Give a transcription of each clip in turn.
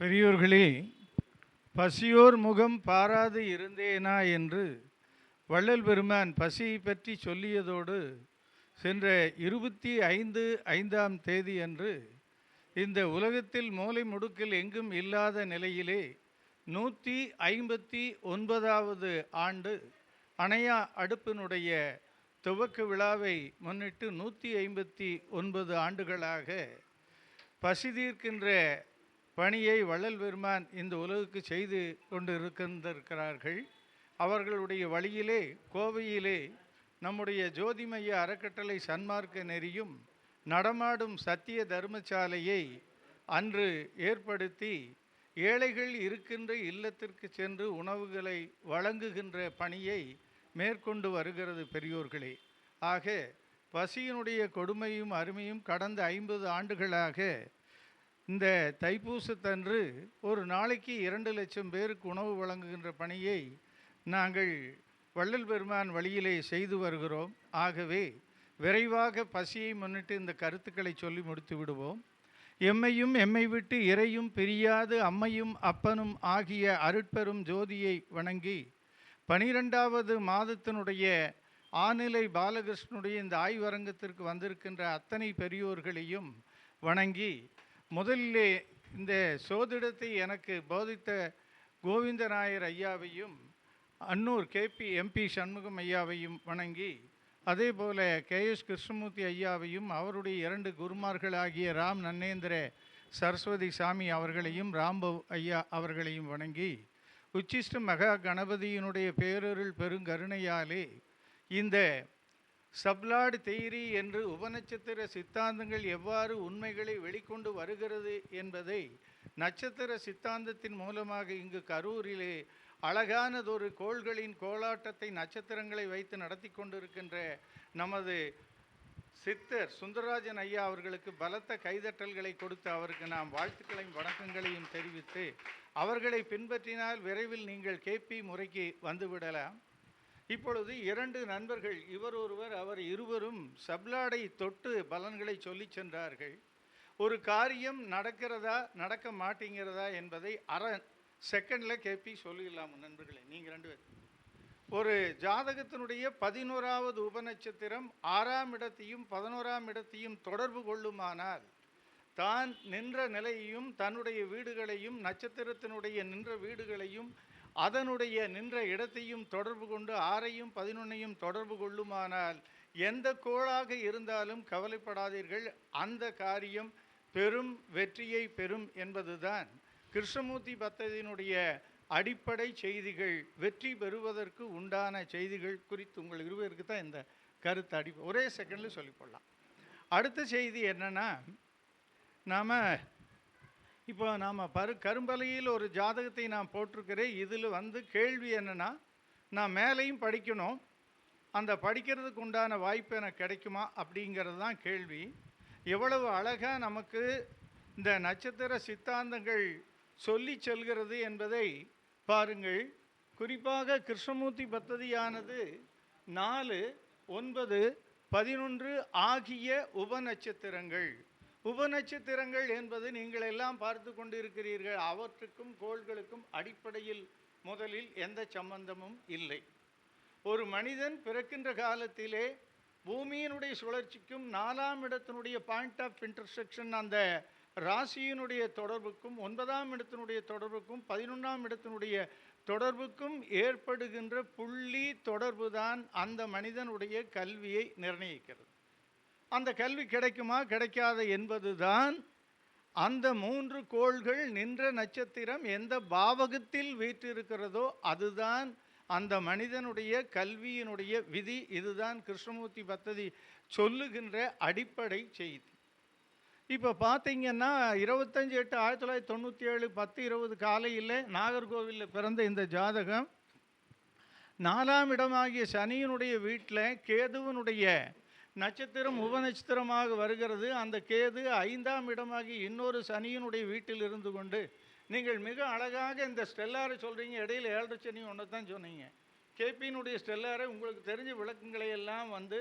பெரியோர்களே பசியோர் முகம் பாராது இருந்தேனா என்று வள்ளல் பெருமான் பசியை பற்றி சொல்லியதோடு சென்ற இருபத்தி ஐந்து ஐந்தாம் தேதி அன்று இந்த உலகத்தில் மூலை முடுக்கில் எங்கும் இல்லாத நிலையிலே நூற்றி ஐம்பத்தி ஒன்பதாவது ஆண்டு அணையா அடுப்பினுடைய துவக்க விழாவை முன்னிட்டு நூற்றி ஐம்பத்தி ஒன்பது ஆண்டுகளாக பசி தீர்க்கின்ற பணியை வள்ளல் பெருமான் இந்த உலகுக்கு செய்து கொண்டு இருக்கின்றிருக்கிறார்கள் அவர்களுடைய வழியிலே கோவையிலே நம்முடைய ஜோதிமய அறக்கட்டளை சன்மார்க்க நெறியும் நடமாடும் சத்திய தர்மசாலையை அன்று ஏற்படுத்தி ஏழைகள் இருக்கின்ற இல்லத்திற்கு சென்று உணவுகளை வழங்குகின்ற பணியை மேற்கொண்டு வருகிறது பெரியோர்களே. ஆக பசியினுடைய கொடுமையும் அருமையும் கடந்த ஐம்பது ஆண்டுகளாக இந்த தைப்பூசத்தன்று ஒரு நாளைக்கு இரண்டு லட்சம் பேருக்கு உணவு வழங்குகின்ற பணியை நாங்கள் வள்ளல் பெருமான் வழியிலே செய்து வருகிறோம். ஆகவே விரைவாக பசியை முன்னிட்டு இந்த கருத்துக்களை சொல்லி முடித்து விடுவோம். எம்மையும் எம்மை விட்டு இறையும் பிரியாது அம்மையும் அப்பனும் ஆகிய அருட்பெரும் ஜோதியை வணங்கி பனிரெண்டாவது மாதத்தினுடைய ஆநிலை பாலகிருஷ்ணனுடைய இந்த ஆய்வரங்கத்திற்கு வந்திருக்கின்ற அத்தனை பெரியோர்களையும் வணங்கி முதலிலே இந்த சோதிடத்தை எனக்கு போதித்த கோவிந்தநாயர் ஐயாவையும் அன்னூர் கேபி எம்பி சண்முகம் ஐயாவையும் வணங்கி அதே போல கேஎஸ் கிருஷ்ணமூர்த்தி ஐயாவையும் அவருடைய இரண்டு குருமார்களாகிய ராம் நன்னேந்திர சரஸ்வதி சாமி அவர்களையும் ராம்பவ் ஐயா அவர்களையும் வணங்கி உச்சிஷ்ட மகா கணபதியினுடைய பேரருள் பெருங்கருணையாலே இந்த சப்லாடு தெய்ரி என்று உபநட்சத்திர சித்தாந்தங்கள் எவ்வாறு உண்மைகளை வெளிக்கொண்டு வருகிறது என்பதை நட்சத்திர சித்தாந்தத்தின் மூலமாக இங்கு கரூரிலே அழகானதொரு கோள்களின் கோலாட்டத்தை நட்சத்திரங்களை வைத்து நடத்தி கொண்டிருக்கின்ற நமது சித்தர் சுந்தரராஜன் ஐயா அவர்களுக்கு பலத்த கைதட்டல்களை கொடுத்து அவருக்கு நாம் வாழ்த்துக்களையும் வணக்கங்களையும் தெரிவித்து அவர்களை பின்பற்றினால் விரைவில் நீங்கள் கேபி முறைக்கு வந்துவிடலாம். இப்பொழுது இரண்டு நண்பர்கள் இவர் ஒருவர் அவர் இருவரும் சப்லாடை தொட்டு பலன்களை சொல்லி சென்றார்கள். ஒரு காரியம் நடக்கிறதா நடக்க மாட்டேங்கிறதா என்பதை அரை செகண்டில் கேபி சொல்லிடலாம் நண்பர்களே நீங்கள் ரெண்டு பேர் ஒரு ஜாதகத்தினுடைய பதினோராவது உபநட்சத்திரம் ஆறாம் இடத்தையும் பதினோராம் இடத்தையும் தொடர்பு கொள்ளுமானால் தான் நின்ற நிலையையும் தன்னுடைய வீடுகளையும் நட்சத்திரத்தினுடைய நின்ற வீடுகளையும் அதனுடைய நின்ற இடத்தையும் தொடர்பு கொண்டு ஆறையும் பதினொன்னையும் தொடர்பு கொள்ளுமானால் எந்த கோளாக இருந்தாலும் கவலைப்படாதீர்கள். அந்த காரியம் பெரும் வெற்றியை பெறும் என்பதுதான். கிருஷ்ணமூர்த்தி பத்ததியினுடைய அடிப்படை செய்திகள் வெற்றி பெறுவதற்கு உண்டான செய்திகள் குறித்து உங்கள் இருவருக்கு தான் இந்த கருத்து அடி ஒரே செகண்டில் சொல்லிக்கொள்ளலாம் அடுத்த செய்தி என்னென்னா நாம் இப்போ நாம் பரு கரும்பலையில் ஒரு ஜாதகத்தை நான் போட்டிருக்கிறேன். இதில் வந்து கேள்வி என்னென்னா நான் மேலேயும் படிக்கணும். அந்த படிக்கிறதுக்கு உண்டான வாய்ப்பு எனக்கு கிடைக்குமா? அப்படிங்கிறது தான் கேள்வி. எவ்வளவு அழகாக நமக்கு இந்த நட்சத்திர சித்தாந்தங்கள் சொல்லி செல்கிறது என்பதை பாருங்கள். குறிப்பாக கிருஷ்ணமூர்த்தி பத்ததியானது நாலு ஒன்பது பதினொன்று ஆகிய உபநட்சத்திரங்கள். உபநட்சத்திரங்கள் என்பது நீங்கள் எல்லாம் பார்த்து கொண்டிருக்கிறீர்கள். அவற்றுக்கும் கோள்களுக்கும் அடிப்படையில் முதலில் எந்த சம்பந்தமும் இல்லை. ஒரு மனிதன் பிறக்கின்ற காலத்திலே பூமியினுடைய சுழற்சிக்கும் நாலாம் இடத்தினுடைய பாயிண்ட் ஆஃப் இன்டர்செக்ஷன் அந்த ராசியினுடைய தொடர்புக்கும் ஒன்பதாம் இடத்தினுடைய தொடர்புக்கும் பதினொன்றாம் இடத்தினுடைய தொடர்புக்கும் ஏற்படுகின்ற புள்ளி தொடர்புதான் அந்த மனிதனுடைய கல்வியை நிர்ணயிக்கிறது. அந்த கல்வி கிடைக்குமா கிடைக்காத என்பதுதான் அந்த மூன்று கோள்கள் நின்ற நட்சத்திரம் எந்த பாவகத்தில் வீற்றிருக்கிறதோ அதுதான் அந்த மனிதனுடைய கல்வியினுடைய விதி. இதுதான் கிருஷ்ணமூர்த்தி பத்ததி சொல்லுகின்ற அடிப்படை செய்தி. இப்போ பார்த்தீங்கன்னா இருபத்தஞ்சி எட்டு ஆயிரத்தி தொள்ளாயிரத்தி தொண்ணூற்றி ஏழு பத்து இருபது காலையில் நாகர்கோவிலில் பிறந்த இந்த ஜாதகம் நாலாம் இடமாகிய சனியினுடைய வீட்டில் கேதுவனுடைய நட்சத்திரம் உபநட்சத்திரமாக வருகிறது. அந்த கேது ஐந்தாம் இடமாகி இன்னொரு சனியினுடைய வீட்டில் இருந்து கொண்டு நீங்கள் மிக அழகாக இந்த ஸ்டெல்லாரை சொல்கிறீங்க இடையில ஏழரை சனி ஒன்று தான் சொன்னீங்க. கேபியினுடைய ஸ்டெல்லாரை உங்களுக்கு தெரிஞ்ச விளக்கங்களை எல்லாம் வந்து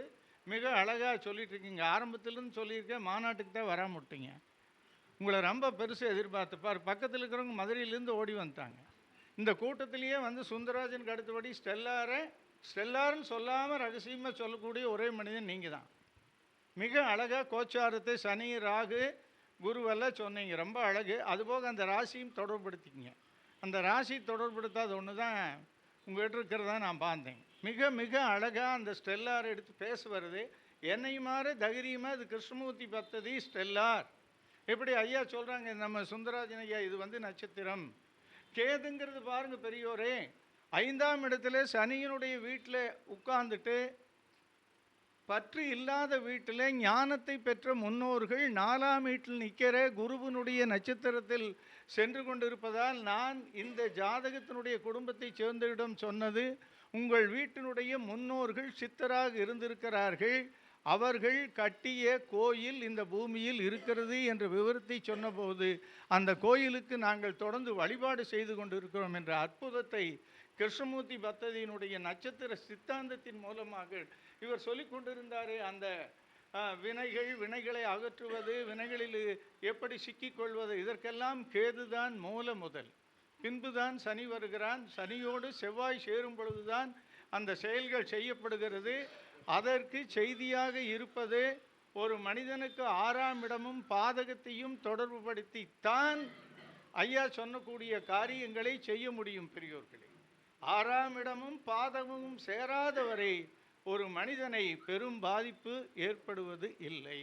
மிக அழகாக சொல்லிட்டுருக்கீங்க இருக்கீங்க. சொல்லியிருக்கேன். மாநாட்டுக்கு தான் வராம விட்டீங்க. உங்களை ரொம்ப பெருசாக எதிர்பார்த்து பார் பக்கத்தில் இருக்கிறவங்க மதுரையிலேருந்து ஓடி வந்துட்டாங்க. இந்த கூட்டத்திலேயே வந்து சுந்தரராஜனுக்கு அடுத்தபடி ஸ்டெல்லாரை ஸ்டெல்லார்னு சொல்லாமல் ரகசியமாக சொல்லக்கூடிய ஒரே மனிதன் நீங்கள் தான் மிக அழகாக கோச்சாரத்தை சனி ராகு குருவெல்லாம் சொன்னீங்க. ரொம்ப அழகு. அதுபோக அந்த ராசியும் தொடர்படுத்திக்கிங்க அந்த ராசி தொடர்படுத்தாத ஒன்று தான் உங்கள்கிட்ட இருக்கிறதா நான் பார்த்தேன். மிக மிக அழகாக அந்த ஸ்டெல்லார் எடுத்து பேசுவது என்னை மாற தைரியமாக இது கிருஷ்ணமூர்த்தி பத்ததி ஸ்டெல்லார். எப்படி ஐயா சொல்கிறாங்க நம்ம சுந்தராஜன் ஐயா இது வந்து நட்சத்திரம். கேதுங்கிறது பாருங்கள் பெரியோரே ஐந்தாம் இடத்துல சனியினுடைய வீட்டில் உட்கார்ந்துட்டு பற்று இல்லாத வீட்டில் ஞானத்தை பெற்ற முன்னோர்கள் நாலாம் வீட்டில் நிற்கிற குருவினுடைய நட்சத்திரத்தில் சென்று கொண்டிருப்பதால் நான் இந்த ஜாதகத்தினுடைய குடும்பத்தை சேர்ந்தவிடம் சொன்னது உங்கள் வீட்டினுடைய முன்னோர்கள் சித்தராக இருந்திருக்கிறார்கள் அவர்கள் கட்டிய கோயில் இந்த பூமியில் இருக்கிறது என்ற விவரத்தை சொன்னபோது அந்த கோயிலுக்கு நாங்கள் தொடர்ந்து வழிபாடு செய்து கொண்டிருக்கிறோம் என்ற அற்புதத்தை கிருஷ்ணமூர்த்தி பத்ததியினுடைய நட்சத்திர சித்தாந்தத்தின் மூலமாக இவர் சொல்லிக் கொண்டிருந்தார் அந்த வினைகள் வினைகளை அகற்றுவது வினைகளில் எப்படி சிக்கிக்கொள்வது இதற்கெல்லாம் கேதுதான் மூல முதல். பின்புதான் சனி வருகிறான் சனியோடு செவ்வாய் சேரும் பொழுதுதான் அந்த செயல்கள் செய்யப்படுகிறது. அதற்கு செய்தியாக இருப்பது ஒரு மனிதனுக்கு ஆறாம் இடமும் பாதகத்தையும் தொடர்பு தான் ஐயா சொன்னக்கூடிய காரியங்களை செய்ய முடியும் பெரியோர்களே. ஆறாம் இடமும் பாதமும் சேராதவரை ஒரு மனிதனை பெரும் பாதிப்பு ஏற்படுவது இல்லை.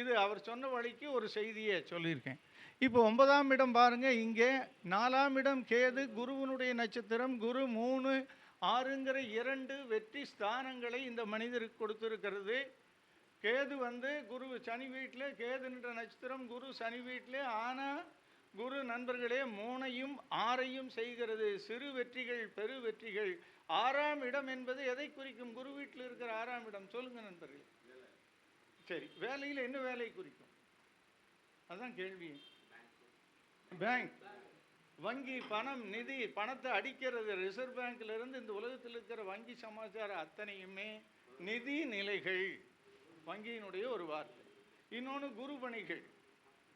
இது அவர் சொன்ன வழிக்கு ஒரு செய்தியை சொல்லியிருக்கேன். இப்போ ஒன்பதாம் இடம் பாருங்கள் இங்கே நாலாம் இடம் கேது குருவினுடைய நட்சத்திரம் குரு மூணு ஆறுங்கிற இரண்டு வெற்றி ஸ்தானங்களை இந்த மனிதருக்கு கொடுத்துருக்கிறது. கேது வந்து குரு சனி வீட்டில் கேதுன்ற நட்சத்திரம் குரு சனி வீட்டில் ஆனால் குரு நண்பர்களே மூனையும் ஆறையும் செய்கிறது. சிறு வெற்றிகள் பெரு வெற்றிகள். ஆறாம் இடம் என்பது எதை குறிக்கும்? குரு வீட்டில் இருக்கிற ஆறாம் இடம். சொல்லுங்க நண்பர்களே. சரி வேலையில் என்ன வேலையை குறிக்கும்? அதுதான் கேள்வி. பேங்க் வங்கி பணம் நிதி பணத்தை அடிக்கிறது. ரிசர்வ் பேங்க்ல இருந்து இந்த உலகத்தில் இருக்கிற வங்கி சமாச்சாரம் அத்தனையுமே நிதி நிலைகள். வங்கியினுடைய ஒரு வார்த்தை. இன்னொன்று குரு பணிகள்.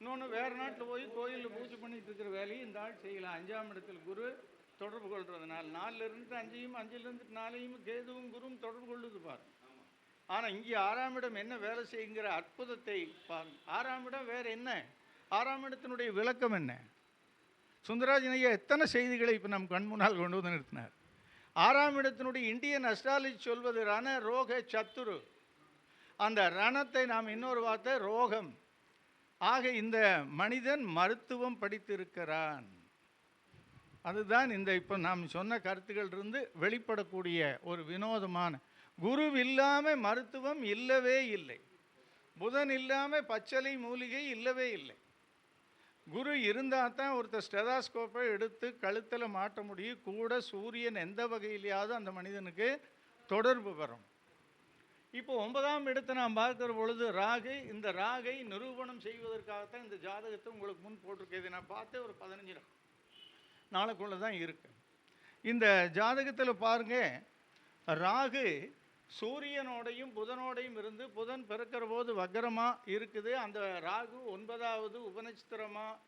இன்னொன்று வேறு நாட்டில் போய் கோயிலில் பூஜை பண்ணிட்டு இருக்கிற வேலையை இந்த ஆள் செய்யலாம் அஞ்சாம் இடத்தில் குரு தொடர்பு கொள்றதுனால நாலுலேருந்து அஞ்சையும் அஞ்சுலேருந்து நாலையும் கேதுவும் குருவும் தொடர்பு கொள்ளுது பாருங்க ஆனால் இங்கே ஆறாம் இடம் என்ன வேலை செய்யுங்கிற அற்புதத்தை பாருங்க ஆறாம் இடம் வேற என்ன? ஆறாம் இடத்தினுடைய விளக்கம் என்ன? சுந்தராஜன் ஐயா எத்தனை செய்திகளை இப்போ நம் கண் முன்னால் கொண்டு வந்து நிறுத்தினார். ஆறாம் இடத்தினுடைய இந்தியன் அஸ்ட்ராலஜி சொல்வது ரண ரோக சத்துரு. அந்த ரணத்தை நாம் இன்னொரு வார்த்தை ரோகம். ஆக இந்த மனிதன் மருத்துவம் படித்திருக்கிறான். அதுதான் இந்த இப்போ நாம் சொன்ன கருத்துக்கள் இருந்து வெளிப்படக்கூடிய ஒரு வினோதமான குரு இல்லாமல் மருத்துவம் இல்லவே இல்லை. புதன் இல்லாமல் பச்சளை மூலிகை இல்லவே இல்லை. குரு இருந்தால் தான் ஒருத்தர் ஸ்டெதாஸ்கோப்பை எடுத்து கழுத்தில் மாட்ட முடியும். கூட சூரியன் எந்த வகையிலையாவது அந்த மனிதனுக்கு தொடர்பு வரும். இப்போ ஒன்பதாம் இடத்தை நாம் பார்க்கிற பொழுது ராகு இந்த ராகை நிரூபணம் செய்வதற்காகத்தான் இந்த ஜாதகத்தை உங்களுக்கு முன் போட்டிருக்கேன் நான் பார்த்தே ஒரு பதினஞ்சு நாள். நாளுக்குள்ளே தான் இருக்கு. இந்த ஜாதகத்தில் பாருங்க ராகு சூரியனோடையும் புதனோடையும் இருந்து புதன் பிறக்கிற போது வக்கரமாக இருக்குது. அந்த ராகு ஒன்பதாவது உபநட்சத்திரமாக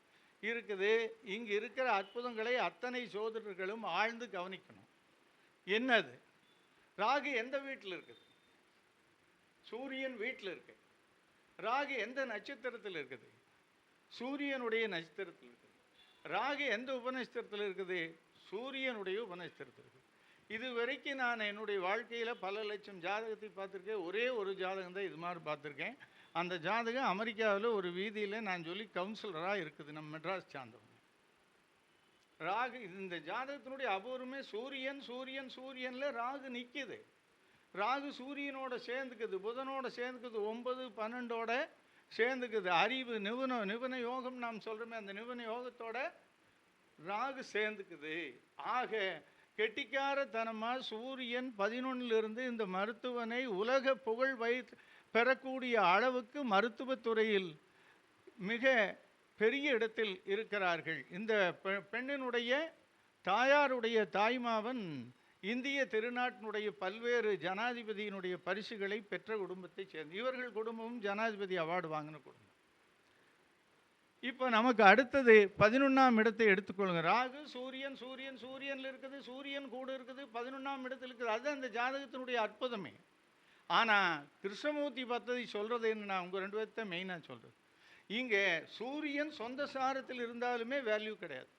இருக்குது. இங்கே இருக்கிற அற்புதங்களை அத்தனை சோதரர்களும் ஆழ்ந்து கவனிக்கணும். என்னது? ராகு எந்த வீட்டில் இருக்குது? சூரியன் வீட்டில் இருக்கு. ராகு எந்த நட்சத்திரத்தில் இருக்குது? சூரியனுடைய நட்சத்திரத்தில் இருக்குது. ராகு எந்த உபநட்சத்திரத்தில் இருக்குது? சூரியனுடைய உபநட்சத்திரத்தில் இருக்குது. இது வரைக்கும் நான் என்னுடைய வாழ்க்கையில் பல லட்சம் ஜாதகத்தை பார்த்துருக்கேன். ஒரே ஒரு ஜாதகம் தான் இது மாதிரி பார்த்துருக்கேன். அந்த ஜாதகம் அமெரிக்காவில் ஒரு வீதியில் நான் சொல்லி கவுன்சிலராக இருக்குது நம்ம மெட்ராஸ் சார்ந்தவங்க. ராகு இந்த ஜாதகத்தினுடைய அபூர்வமே சூரியன் சூரியன் சூரியனில் ராகு நிற்கிது ராகு சூரியனோட சேர்ந்துக்குது புதனோட சேர்ந்துக்குது ஒன்பது பன்னெண்டோட சேர்ந்துக்குது. அறிவு நிபுண நிபுண யோகம் நாம் சொல்கிறோமே அந்த நிபுண யோகத்தோட ராகு சேர்ந்துக்குது. ஆக கெட்டிக்காரத்தனமாக சூரியன் பதினொன்னிலிருந்து இந்த மருத்துவனை உலக புகழ் வை பெறக்கூடிய அளவுக்கு மருத்துவத்துறையில் மிக பெரிய இடத்தில் இருக்கிறார்கள். இந்த பெ- பெண்ணினுடைய தாயாருடைய தாய்மாவன் இந்திய திருநாட்டினுடைய பல்வேறு ஜனாதிபதியினுடைய பரிசுகளை பெற்ற குடும்பத்தைச் சேர்ந்து இவர்கள் குடும்பமும் ஜனாதிபதி அவார்டு வாங்கின குடும்பம். இப்போ நமக்கு அடுத்தது பதினொன்றாம் இடத்தை எடுத்துக்கொள்ளுங்க. ராகு சூரியன் சூரியன் சூரியனில் இருக்குது சூரியன் கூட இருக்குது பதினொன்றாம் இடத்தில் இருக்குது. அதுதான் அந்த ஜாதகத்தினுடைய அற்புதமே. ஆனால் கிருஷ்ணமூர்த்தி பத்ததி சொல்கிறது என்ன நான் உங்கள் ரெண்டு பேர்த்த மெயினாக சொல்கிறது இங்கே சூரியன் சொந்த சாரத்தில் இருந்தாலுமே வேல்யூ கிடையாது.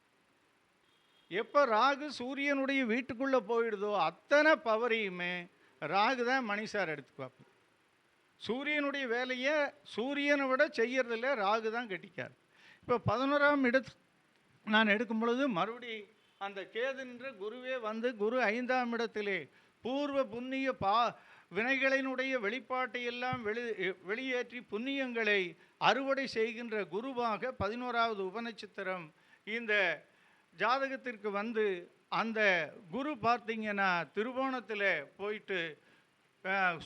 எப்போ ராகு சூரியனுடைய வீட்டுக்குள்ளே போயிடுதோ அத்தனை பவரையுமே ராகு தான் மணிசார் எடுத்துக்குவாப்பு சூரியனுடைய வேலையை சூரியனை விட செய்யறதில்ல ராகு தான் கட்டிக்கார். இப்போ பதினோராம் இடத்து நான் எடுக்கும் பொழுது மறுபடி அந்த கேதுன்ற குருவே வந்து குரு ஐந்தாம் இடத்திலே பூர்வ புண்ணிய பா வினைகளினுடைய வெளிப்பாட்டை எல்லாம் வெளி வெளியேற்றி புண்ணியங்களை அறுவடை செய்கின்ற குருவாக பதினோராவது உபநட்சத்திரம் இந்த ஜாதகத்திற்கு வந்து அந்த குரு பார்த்தீங்கன்னா திருவோணத்தில் போயிட்டு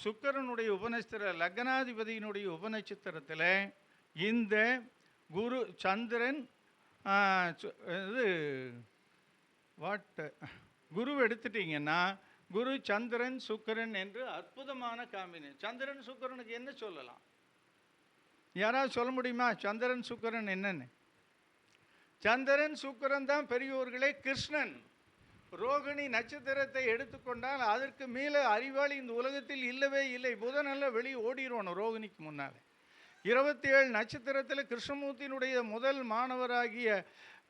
சுக்கரனுடைய உபநட்சத்திர லக்னாதிபதியினுடைய உபநட்சத்திரத்தில் இந்த குரு சந்திரன் இது வாட் குரு எடுத்துட்டிங்கன்னா குரு சந்திரன் சுக்கரன் என்று அற்புதமான காம்பினேஷன் சந்திரன் சுக்கரனுக்கு என்ன சொல்லலாம்? யாராவது சொல்ல முடியுமா? சந்திரன் சுக்கரன் என்னன்னு? சந்திரன் சுக்கிரன் தான் பெரியோர்களே கிருஷ்ணன். ரோகிணி நட்சத்திரத்தை எடுத்துக்கொண்டால் அதற்கு மேலே அறிவாளி இந்த உலகத்தில் இல்லவே இல்லை. புதனல்ல வெளியே ஓடிடுவானு ரோகிணிக்கு முன்னாலே. இருபத்தி ஏழு நட்சத்திரத்தில் கிருஷ்ணமூர்த்தியினுடைய முதல் மாணவராகிய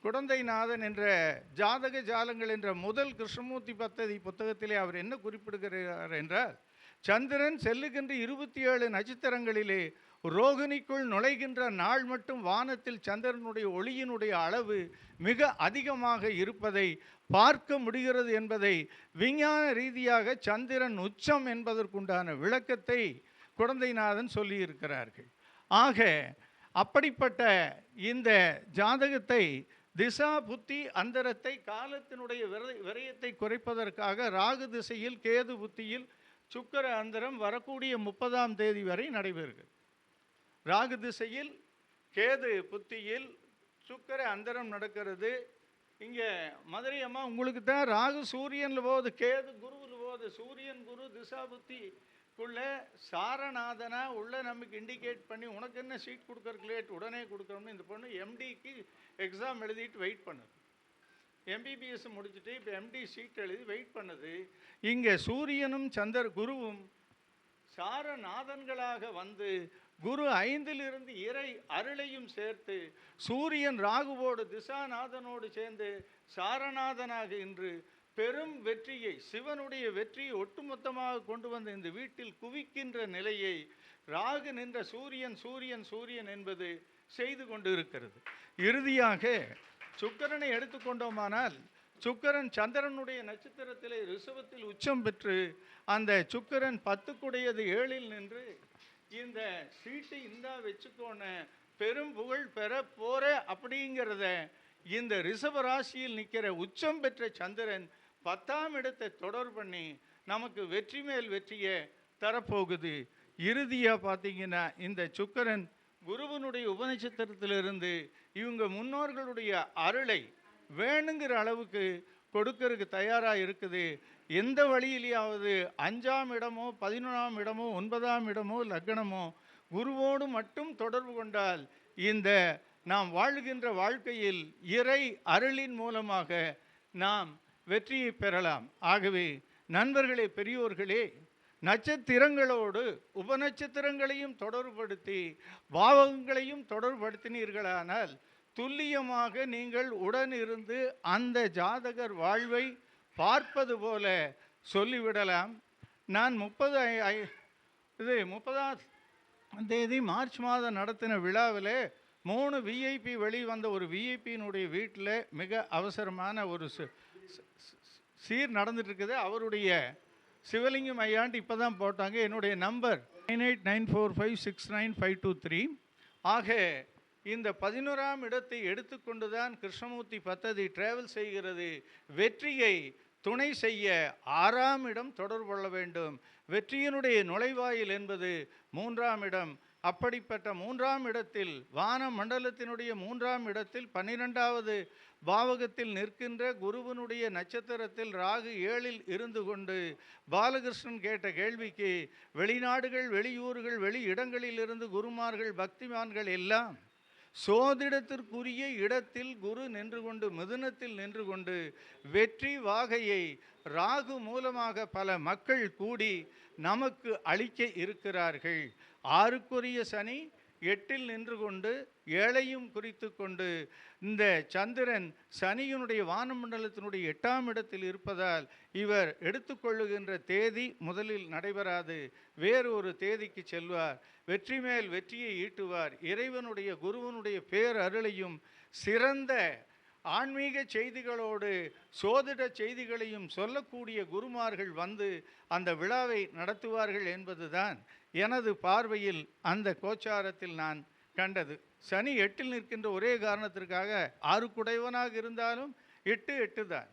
குடந்தைநாதன் என்ற ஜாதக ஜாலங்கள் என்ற முதல் கிருஷ்ணமூர்த்தி பத்ததி புத்தகத்திலே அவர் என்ன குறிப்பிடுகிறார் என்றால் சந்திரன் செல்லுகின்ற இருபத்தி ஏழு நட்சத்திரங்களிலே ரோகிணிக்குள் நுழைகின்ற நாள் மட்டும் வானத்தில் சந்திரனுடைய ஒளியினுடைய அளவு மிக அதிகமாக இருப்பதை பார்க்க முடிகிறது என்பதை விஞ்ஞான ரீதியாக சந்திரன் உச்சம் என்பதற்குண்டான விளக்கத்தை குழந்தைநாதன் சொல்லியிருக்கிறார்கள். ஆக அப்படிப்பட்ட இந்த ஜாதகத்தை திசா புத்தி அந்தரத்தை காலத்தினுடைய விரயத்தை குறைப்பதற்காக ராகு திசையில் கேது புத்தியில் சுக்கர அந்தரம் வரக்கூடிய முப்பதாம் தேதி வரை நடைபெறுகிறது. ராகு திசையில் கேது புத்தியில் சுக்கர அந்தரம் நடக்கிறது. இங்கே மதுரை அம்மா உங்களுக்கு தான் ராகு சூரியனில் போகுது கேது குருவில் போகுது. சூரியன் குரு திசா புத்திக்குள்ளே சாரநாதனா உள்ள நமக்கு இண்டிகேட் பண்ணி உனக்கு என்ன சீட் கொடுக்குறக்குலேட் உடனே கொடுக்குறோம்னு இந்த பொண்ணு எம்டிக்கு எக்ஸாம் எழுதிட்டு வெயிட் பண்ணுது. எம்பிபிஎஸ் முடிச்சுட்டு இப்போ எம்டி சீட் எழுதி வெயிட் பண்ணுது. இங்கே சூரியனும் சந்திர குருவும் சாரநாதன்களாக வந்து குரு ஐந்திலிருந்து இறை அருளையும் சேர்த்து சூரியன் ராகுவோடு திசாநாதனோடு சேர்ந்து சாரநாதனாக இன்று பெரும் வெற்றியை சிவனுடைய வெற்றியை ஒட்டுமொத்தமாக கொண்டு வந்த இந்த வீட்டில் குவிக்கின்ற நிலையை ராகு நின்ற சூரியன் சூரியன் சூரியன் என்பது செய்து கொண்டு இருக்கிறது இறுதியாக சுக்கிரனை எடுத்துக்கொண்டோமானால் சுக்கரன் சந்திரனுடைய நட்சத்திரத்திலே ரிசவத்தில் உச்சம் பெற்று அந்த சுக்கரன் பத்துக்குடையது ஏழில் நின்று இந்த சீட்டு இந்தா வச்சுக்கோன பெரும் புகழ் பெற போற அப்படிங்கிறத இந்த ரிஷப ராசியில் நிற்கிற உச்சம் பெற்ற சந்திரன் பத்தாம் இடத்தை தொடர் பண்ணி நமக்கு வெற்றி மேல் வெற்றியை தரப்போகுது. இறுதியாக பார்த்தீங்கன்னா இந்த சுக்கரன் குருவனுடைய உபநட்சத்திரத்திலிருந்து இவங்க முன்னோர்களுடைய அருளை வேணுங்கிற அளவுக்கு கொடுக்கறதுக்கு தயாராக இருக்குது. எந்த வழியிலேயாவது அஞ்சாம் இடமோ பதினொன்றாம் இடமோ ஒன்பதாம் இடமோ லக்னமோ குருவோடு மட்டும் தொடர்பு கொண்டால் இந்த நாம் வாழ்கின்ற வாழ்க்கையில் இறை அருளின் மூலமாக நாம் வெற்றியை பெறலாம். ஆகவே நண்பர்களே பெரியோர்களே நட்சத்திரங்களோடு உபநட்சத்திரங்களையும் தொடர்புபடுத்தி பாவகங்களையும் தொடர்படுத்தினீர்களானால் துல்லியமாக நீங்கள் உடன் இருந்து அந்த ஜாதகர் வாழ்வை பார்ப்பது போல சொல்லிவிடலாம். நான் முப்பது ஐ- ஐ- இது முப்பதாம் தேதி மார்ச் மாதம் நடத்தின விழாவில் மூணு விஐபி வெளிவந்த ஒரு விஐபியினுடைய வீட்டில் மிக அவசரமான ஒரு சீர் நடந்துட்டுருக்குது. அவருடைய சிவலிங்கம் ஐயாண்டு இப்போ தான் போட்டாங்க. என்னுடைய number nine eight nine four five six nine five two three. ஆக இந்த பதினோராம் இடத்தை எடுத்துக்கொண்டுதான் கிருஷ்ணமூர்த்தி பத்ததி டிராவல் செய்கிறது. வெற்றியை துணை செய்ய ஆறாம் இடம் தொடர்பு கொள்ள வேண்டும். வெற்றியினுடைய நுழைவாயில் என்பது மூன்றாம் இடம். அப்படிப்பட்ட மூன்றாம் இடத்தில் வான மண்டலத்தினுடைய மூன்றாம் இடத்தில் பன்னிரெண்டாவது பாவகத்தில் நிற்கின்ற குருவனுடைய நட்சத்திரத்தில் ராகு ஏழில் இருந்து கொண்டு பாலகிருஷ்ணன் கேட்ட கேள்விக்கு வெளிநாடுகள் வெளியூர்கள் வெளி இடங்களில் இருந்து குருமார்கள் பக்திமான்கள் எல்லாம் சோதிடத்திற்குரிய இடத்தில் குரு நின்று கொண்டு மிதுனத்தில் நின்று கொண்டு வெற்றி வாகையை ராகு மூலமாக பல மக்கள் கூடி நமக்கு அளிக்க இருக்கிறார்கள். ஆறுக்குரிய சனி எட்டில் நின்று கொண்டு ஏழையும் குறித்து கொண்டு இந்த சந்திரன் சனியினுடைய வானமண்டலத்தினுடைய எட்டாம் இடத்தில் இருப்பதால் இவர் எடுத்துக்கொள்ளுகின்ற தேதி முதலில் நடைபெறாது. வேறு ஒரு தேதிக்கு செல்வார். வெற்றி மேல் வெற்றியை ஈட்டுவார். இறைவனுடைய குருவனுடைய பேர் அருளையும் சிறந்த ஆன்மீக செய்திகளோடு சோதிட செய்திகளையும் சொல்லக்கூடிய குருமார்கள் வந்து அந்த விழாவை நடத்துவார்கள் என்பதுதான் எனது பார்வையில் அந்த கோச்சாரத்தில் நான் கண்டது. சனி எட்டில் நிற்கின்ற ஒரே காரணத்திற்காக ஆறு குடைவனாக இருந்தாலும் எட்டு எட்டு தான்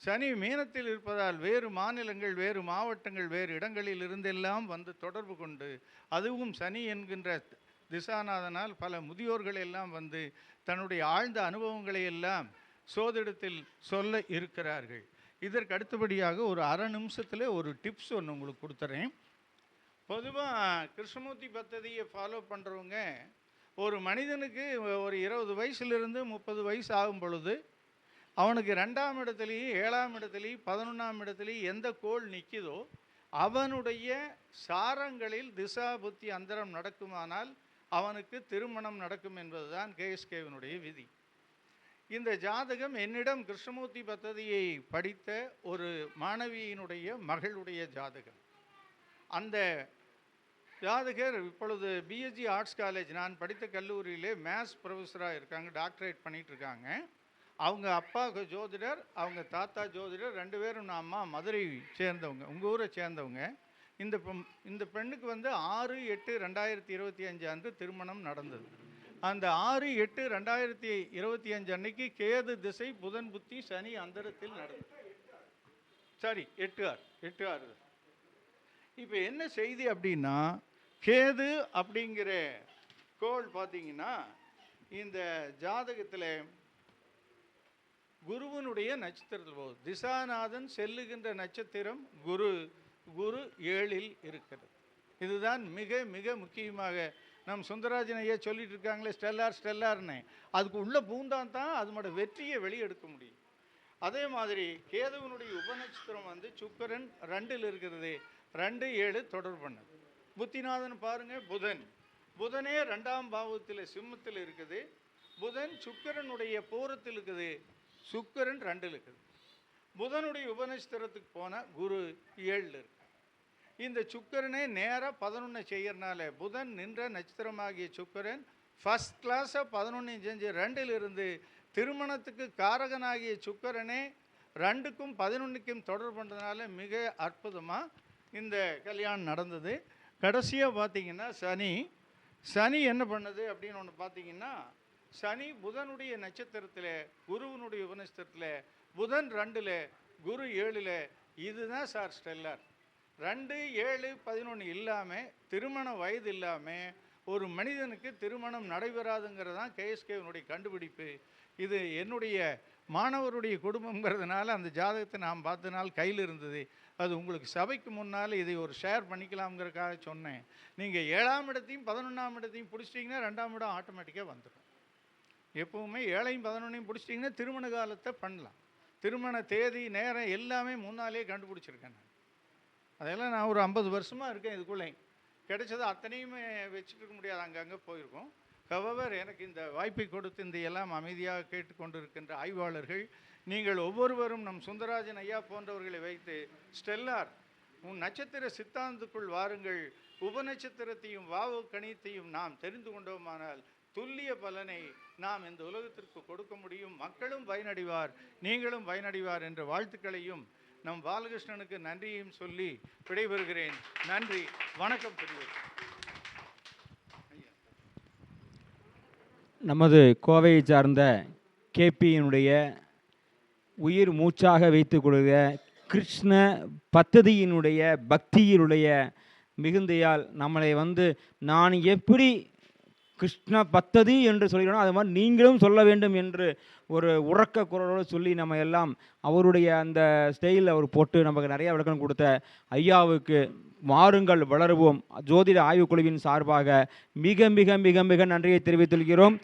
சனி மீனத்தில் இருப்பதால் வேறு மாநிலங்கள் வேறு மாவட்டங்கள் வேறு இடங்களில் இருந்தெல்லாம் வந்து தொடர்பு கொண்டு அதுவும் சனி என்கின்ற திசாநாதனால் பல முதியோர்கள் எல்லாம் வந்து தன்னுடைய ஆழ்ந்த அனுபவங்களை எல்லாம் சோதிடத்தில் சொல்ல இருக்கிறார்கள். இதற்கு அடுத்தபடியாக ஒரு அரை நிமிஷத்தில் ஒரு டிப்ஸ் ஒன்று உங்களுக்கு கொடுத்துறேன். பொதுவாக கிருஷ்ணமூர்த்தி பத்ததியை ஃபாலோ பண்ணுறவங்க ஒரு மனிதனுக்கு ஒரு இருபது வயசுலேருந்து முப்பது வயசு ஆகும் பொழுது அவனுக்கு ரெண்டாம் இடத்துலையும் ஏழாம் இடத்துலையும் பதினொன்றாம் இடத்துலையும் எந்த கோள் நிற்கிதோ அவனுடைய சாரங்களில் திசா புத்தி அந்தரம் நடக்குமானால் அவனுக்கு திருமணம் நடக்கும் என்பதுதான் கேஎஸ்கேவினுடைய விதி. இந்த ஜாதகம் என்னிடம் கிருஷ்ணமூர்த்தி பத்ததியை படித்த ஒரு மாணவியினுடைய மகளுடைய ஜாதகம். அந்த ஜாதகர் இப்பொழுது பிஎஸ்ஜி ஆர்ட்ஸ் காலேஜ் நான் படித்த கல்லூரியிலே மேத்ஸ் ப்ரொஃபஸராக இருக்காங்க டாக்டரேட் பண்ணிகிட்ருக்காங்க அவங்க அப்பா ஜோதிடர் அவங்க தாத்தா ஜோதிடர் ரெண்டு பேரும் நான் அம்மா மதுரை சேர்ந்தவங்க உங்கள் ஊரை சேர்ந்தவங்க. இந்த பெண்- இந்த பெண்ணுக்கு வந்து ஆறு எட்டு ரெண்டாயிரத்தி இருபத்தி அஞ்சு அன்று திருமணம் நடந்தது. அந்த ஆறு எட்டு ரெண்டாயிரத்தி இருபத்தி அஞ்சு அன்னைக்கு கேது திசை புதன் புத்தி சனி அந்தரத்தில் நடந்தது. சரி எட்டு ஆறு எட்டு ஆறு. இப்போ என்ன செய்தி அப்படின்னா கேது அப்படிங்கிற கோள் பார்த்தீங்கன்னா இந்த ஜாதகத்தில் குருவனுடைய நட்சத்திரத்தில் போகுது. திசாநாதன் செல்லுகின்ற நட்சத்திரம் குரு. குரு ஏழில் இருக்கிறது. இதுதான் மிக மிக முக்கியமாக. நம் சுந்தராஜனையே சொல்லிட்டு இருக்காங்களே ஸ்டெல்லார் ஸ்டெல்லார்னு. அதுக்கு உள்ள பூந்தான் தான் அதனோட வெற்றியை வெளியெடுக்க முடியும். அதே மாதிரி கேதுவனுடைய உபநட்சத்திரம் வந்து சுக்கிரன் ரெண்டில் இருக்கிறது. ரெண்டு ஏழு தொடர்பு புத்திநாதன் பாருங்கள் புதன். புதனே ரெண்டாம் பாவத்தில் சிம்மத்தில் இருக்குது. புதன் சுக்கிரனுடைய பூரத்தில் இருக்குது. சுக்கிரன் ரெண்டில் இருக்குது. புதனுடைய உபநட்சத்திரத்துக்கு போனால் குரு ஏழில் இருக்கு. இந்த சுக்கரனே நேராக பதினொன்று செய்யறனால புதன் நின்ற நட்சத்திரமாகிய சுக்கரன் ஃபஸ்ட் கிளாஸாக பதினொன்று செஞ்சு ரெண்டில் இருந்து திருமணத்துக்கு காரகனாகிய சுக்கரனே ரெண்டுக்கும் பதினொன்றுக்கும் தொடர்பு பண்ணுறதுனால மிக அற்புதமாக இந்த கல்யாணம் நடந்தது. கடைசியாக பார்த்தீங்கன்னா சனி. சனி என்ன பண்ணுது அப்படின்னு ஒன்று பார்த்தீங்கன்னா சனி புதனுடைய நட்சத்திரத்தில் குருவனுடைய உபநட்சத்திரத்தில் புதன் ரெண்டில் குரு ஏழில் இதுதான் சார் ஸ்டெல்லார். ரெண்டு ஏழு பதினொன்று இல்லாமல் திருமண வயது இல்லாமல் ஒரு மனிதனுக்கு திருமணம் நடைபெறாதுங்கிறது தான் கேஎஸ்கேவனுடைய கண்டுபிடிப்பு. இது என்னுடைய மாணவருடைய குடும்பங்கிறதுனால அந்த ஜாதகத்தை நான் பார்த்தனால் கையில் இருந்தது. அது உங்களுக்கு சபைக்கு முன்னால் இதை ஒரு ஷேர் பண்ணிக்கலாம்ங்கிறக்காக சொன்னேன். நீங்கள் ஏழாம் இடத்தையும் பதினொன்றாம் இடத்தையும் பிடிச்சிட்டிங்கன்னா ரெண்டாம் இடம் ஆட்டோமேட்டிக்காக வந்துடும். எப்போவுமே ஏழையும் பதினொன்றையும் பிடிச்சிட்டிங்கன்னா திருமண காலத்தை பண்ணலாம். திருமண தேதி நேரம் எல்லாமே முன்னாலே கண்டுபிடிச்சிருக்கேன் நான். அதெல்லாம் நான் ஒரு ஐம்பது வருஷமாக இருக்கேன் இதுக்குள்ளே. கிடைச்சது அத்தனையுமே வச்சுட்டு முடியாது. அங்கங்கே போயிருக்கோம். ஹவவர் எனக்கு இந்த வாய்ப்பை கொடுத்து இந்த எல்லாம் அமைதியாக கேட்டுக்கொண்டு இருக்கின்ற ஆய்வாளர்கள் நீங்கள் ஒவ்வொருவரும் நம் சுந்தரராஜன் ஐயா போன்றவர்களை வைத்து ஸ்டெல்லார் உன் நட்சத்திர சித்தாந்தத்துக்குள் வாருங்கள். உபநட்சத்திரத்தையும் வாவு கணித்தையும் நாம் தெரிந்து கொண்டோமானால் துல்லிய பலனை நாம் இந்த உலகத்திற்கு கொடுக்க முடியும். மக்களும் பயனடைவார் நீங்களும் பயனடைவார் என்ற வாழ்த்துக்களையும் நம் பாலகிருஷ்ணனுக்கு நன்றியையும் சொல்லி விடைபெறுகிறேன். நன்றி வணக்கம் பெரியவர் நமது கோவையை சார்ந்த கேபியினுடைய உயிர் மூச்சாக வைத்துக் கொள்க கிருஷ்ண பத்ததியினுடைய பக்தியினுடைய மிகுந்தையால் நம்மளை வந்து நான் எப்படி கிருஷ்ண பத்ததி என்று சொல்கிறோம். அது மாதிரி நீங்களும் சொல்ல வேண்டும் என்று ஒரு உறக்க குரலோடு சொல்லி நம்ம எல்லாம் அவருடைய அந்த ஸ்டைலில் அவர் போட்டு நமக்கு நிறைய விளக்கம் கொடுத்த ஐயாவுக்கு மாறுங்கள் வளருவோம். ஜோதிட ஆய்வுக்குழுவின் சார்பாக மிக மிக மிக மிக நன்றியை தெரிவித்துள்கிறோம்